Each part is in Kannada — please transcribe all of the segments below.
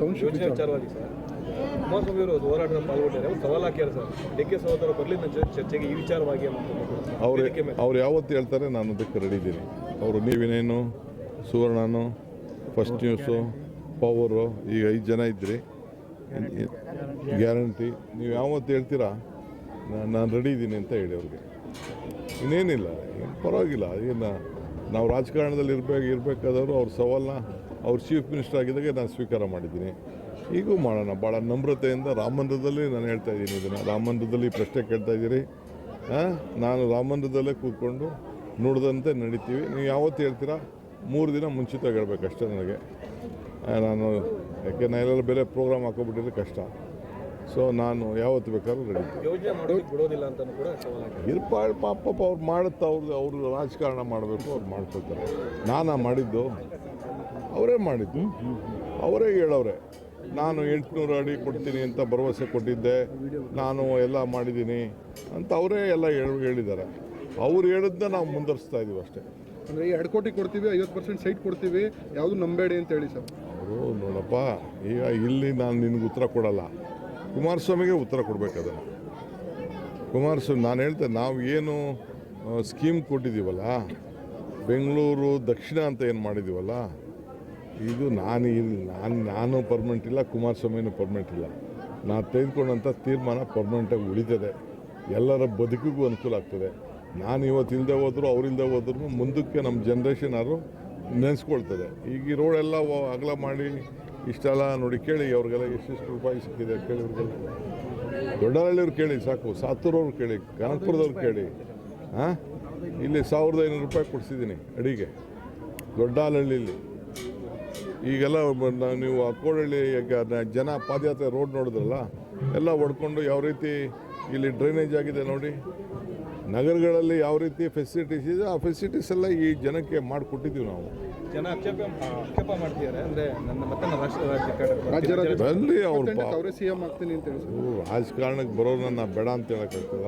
ಟೌನ್ಶಿಪ್ ಯೋಜನೆ ವಿಚಾರವಾಗಿ ಸರ್. ಕುಮಾರಸ್ವಾಮಿ ಅವರು ಹೋರಾಟ ಪಾಲ್ಗೊಂಡಿದ್ದಾರೆ ಅವ್ರು ಸವಾಲು ಹಾಕ್ಯಾರ ಸರ್. ಡಿ ಕೆ ಸಹೋದರ ಬರಲಿಲ್ಲ ಚರ್ಚೆಗೆ ಈ ವಿಚಾರವಾಗಿ ಅವ್ರು. ಅವ್ರು ಯಾವತ್ತು ಹೇಳ್ತಾರೆ ನಾನು ಅದಕ್ಕೆ ರೆಡಿ ಇದ್ದೀನಿ. ಅವರು ನೀವಿನೇನು ಸುವರ್ಣನು ಫಸ್ಟ್ ನ್ಯೂಸು ಪವರು ಈಗ ಐದು ಜನ ಇದ್ರಿ. ಗ್ಯಾರಂಟಿ ನೀವು ಯಾವತ್ತು ಹೇಳ್ತೀರಾ? ನಾನು ನಾನು ರೆಡಿ ಇದ್ದೀನಿ ಅಂತ ಹೇಳಿ ಅವ್ರಿಗೆ. ಇನ್ನೇನಿಲ್ಲ ಪರವಾಗಿಲ್ಲ ಏನು ನಾವು ರಾಜಕಾರಣದಲ್ಲಿ ಇರಬೇಕು, ಇರಬೇಕಾದವರು ಅವ್ರ ಸವಾಲನ್ನ ಅವ್ರ ಚೀಫ್ ಮಿನಿಸ್ಟರ್ ಆಗಿದ್ದಾಗೆ ನಾನು ಸ್ವೀಕಾರ ಮಾಡಿದ್ದೀನಿ. ಈಗೂ ಮಾಡೋಣ. ಭಾಳ ನಮ್ರತೆಯಿಂದ ರಾಮಮಂದಿರದಲ್ಲಿ ನಾನು ಹೇಳ್ತಾ ಇದ್ದೀನಿ ಇದನ್ನು. ರಾಮಮಂದಿರದಲ್ಲಿ ಪ್ರಶ್ನೆ ಕೇಳ್ತಾ ಇದ್ದೀರಿ? ನಾನು ರಾಮಮಂದಿರದಲ್ಲೇ ಕೂತ್ಕೊಂಡು ನೋಡಿದಂತೆ ನಡೀತೀವಿ. ನೀವು ಯಾವತ್ತು ಹೇಳ್ತೀರಾ? ಮೂರು ದಿನ ಮುಂಚಿತವಾಗಿ ಹೇಳ್ಬೇಕು ಅಷ್ಟೇ ನನಗೆ. ನಾನು ಯಾಕೆ ನಾನು ಎಲ್ಲೆಲ್ಲ ಬೇರೆ ಪ್ರೋಗ್ರಾಮ್ ಹಾಕೋಬಿಟ್ಟಿದ್ರೆ ಕಷ್ಟ. ಸೊ ನಾನು ಯಾವತ್ತು ಬೇಕಾದ್ರೂ ರೆಡಿ ಇರ್ಪಾಳ್ ಪಾಪ ಅವ್ರು ಮಾಡುತ್ತಾ ಅವ್ರದ್ದು ಅವರು ರಾಜಕಾರಣ ಮಾಡಬೇಕು ಅವ್ರು ಮಾಡ್ಕೊಳ್ತಾರೆ. ನಾನು ಮಾಡಿದ್ದು ಅವರೇ ಮಾಡಿದ್ದು. ಅವರೇ ಹೇಳೋರೆ ನಾನು ಎಂಟುನೂರು ಅಡಿ ಕೊಡ್ತೀನಿ ಅಂತ ಭರವಸೆ ಕೊಟ್ಟಿದ್ದೆ. ನಾನು ಎಲ್ಲ ಮಾಡಿದ್ದೀನಿ ಅಂತ ಅವರೇ ಎಲ್ಲ ಹೇಳಿ ಹೇಳಿದ್ದಾರೆ. ಅವ್ರು ಹೇಳಿದ್ನ ನಾವು ಮುಂದುವರಿಸ್ತಾ ಇದ್ದೀವಿ ಅಷ್ಟೇ. ಅಂದರೆ ಎರಡು ಕೋಟಿ ಕೊಡ್ತೀವಿ ಐವತ್ತು ಪರ್ಸೆಂಟ್ ಸೈಟ್ ಕೊಡ್ತೀವಿ ಯಾವುದು ನಂಬೇಡಿ ಅಂತ ಹೇಳಿ ಸರ್. ಅವರು ನೋಡಪ್ಪ ಈಗ ಇಲ್ಲಿ ನಾನು ನಿನಗೆ ಉತ್ತರ ಕೊಡಲ್ಲ. ಕುಮಾರಸ್ವಾಮಿಗೆ ಉತ್ತರ ಕೊಡಬೇಕು ಅದನ್ನು ಕುಮಾರಸ್ವಾಮಿ, ನಾನು ಹೇಳ್ತೇನೆ ನಾವು ಏನು ಸ್ಕೀಮ್ ಕೊಟ್ಟಿದ್ದೀವಲ್ಲ ಬೆಂಗಳೂರು ದಕ್ಷಿಣ ಅಂತ ಏನು ಮಾಡಿದ್ದೀವಲ್ಲ ಇದು ನಾನು ಇಲ್ಲಿ ನಾನು ನಾನು ಪರ್ಮನೆಂಟ್ ಇಲ್ಲ, ಕುಮಾರಸ್ವಾಮಿನೂ ಪರ್ಮನೆಂಟ್ ಇಲ್ಲ. ನಾನು ತೆಗೆದುಕೊಂಡಂಥ ತೀರ್ಮಾನ ಪರ್ಮನೆಂಟಾಗಿ ಉಳಿತದೆ. ಎಲ್ಲರ ಬದುಕಿಗೂ ಅನುಕೂಲ ಆಗ್ತದೆ. ನಾನು ಇವತ್ತು ಇಲ್ಲದೆ ಹೋದರೂ ಅವ್ರಿಲ್ಲದೆ ಹೋದ್ರೂ, ಮುಂದಕ್ಕೆ ನಮ್ಮ ಜನ್ರೇಷನ್ ಆದರೂ ನೆನೆಸ್ಕೊಳ್ತದೆ. ಈಗ ಈ ರೋಡೆಲ್ಲ ಅಗಲ ಮಾಡಿ ಇಷ್ಟೆಲ್ಲ ನೋಡಿ ಕೇಳಿ, ಅವ್ರಿಗೆಲ್ಲ ಎಷ್ಟೆಷ್ಟು ರೂಪಾಯಿ ಸಿಕ್ಕಿದೆ ಕೇಳಿ ಅವ್ರಿಗೆಲ್ಲ ದೊಡ್ಡಹಳ್ಳಿಯವ್ರು ಕೇಳಿ, ಸಾಕು. ಸಾತೂರವ್ರು ಕೇಳಿ, ಕಾನ್ಪುರದವ್ರು ಕೇಳಿ. ಹಾಂ ಇಲ್ಲಿ ಸಾವಿರದ ಐನೂರು ರೂಪಾಯಿ ಕೊಡಿಸಿದ್ದೀನಿ ಅಡಿಗೆ. ದೊಡ್ಡಹಳ್ಳಿಲಿ. ಈಗೆಲ್ಲ ನೀವು ನ- ಜನ ಪಾದಯಾತ್ರೆ ರೋಡ್ ನೋಡಿದ್ರಲ್ಲ ಎಲ್ಲ ಹೊಡ್ಕೊಂಡು ಯಾವ ರೀತಿ ಇಲ್ಲಿ ಡ್ರೈನೇಜ್ ಆಗಿದೆ ನೋಡಿ. ನಗರಗಳಲ್ಲಿ ಯಾವ ರೀತಿ ಫೆಸಿಲಿಟೀಸ್ ಇದೆ ಆ ಫೆಸಿಲಿಟೀಸ್ ಎಲ್ಲ ಈ ಜನಕ್ಕೆ ಮಾಡಿಕೊಟ್ಟಿದ್ದೀವಿ ನಾವು. ಜನ ಆಕ್ಷೇಪ ಆಕ್ಷೇಪ ಮಾಡ್ತಿದ್ದಾರೆ. ಅಂದ್ರೆ ನನ್ನ ಮತ್ತೆ ರಾಷ್ಟ್ರ ರಾಜ್ಯ ಅವ್ರು ಸಿ ಎಂ ಆಗ್ತೀನಿ ಅಂತ ರಾಜಕಾರಣಕ್ಕೆ ಬರೋರನ್ನ ಬೇಡ ಅಂತ ಹೇಳೋಕ್ಕಾಗ್ತದ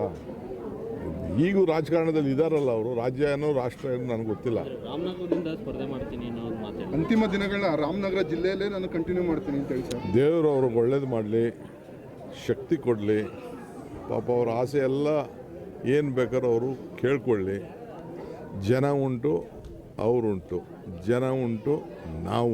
ಈಗೂ ರಾಜಕಾರಣದಲ್ಲಿ ಇದಾರಲ್ಲ ಅವರು. ರಾಜ್ಯ ಏನೋ ರಾಷ್ಟ್ರ ಏನೋ ನನಗೆ ಗೊತ್ತಿಲ್ಲ. ರಾಮನಗರದಿಂದ ಸ್ಪರ್ಧೆ ಮಾಡ್ತೀನಿ ಅನ್ನೋ ಒಂದು ಮಾತು ಅಂತಿಮ ದಿನಗಳನ್ನ ರಾಮನಗರ ಜಿಲ್ಲೆಯಲ್ಲೇ ನಾನು ಕಂಟಿನ್ಯೂ ಮಾಡ್ತೀನಿ ಅಂತ ಹೇಳಿ ಸರ್. ದೇವರು ಅವ್ರಿಗೆ ಒಳ್ಳೇದು ಮಾಡಲಿ. ಶಕ್ತಿ ಕೊಡಲಿ. ಪಾಪ ಅವ್ರ ಆಸೆ ಎಲ್ಲ ಏನು ಬೇಕಾದ್ರೂ ಅವರು ಕೇಳ್ಕೊಳ್ಳಿ. ಜನ ಉಂಟು ಅವರುಂಟು ಜನ ಉಂಟು, ನಾವು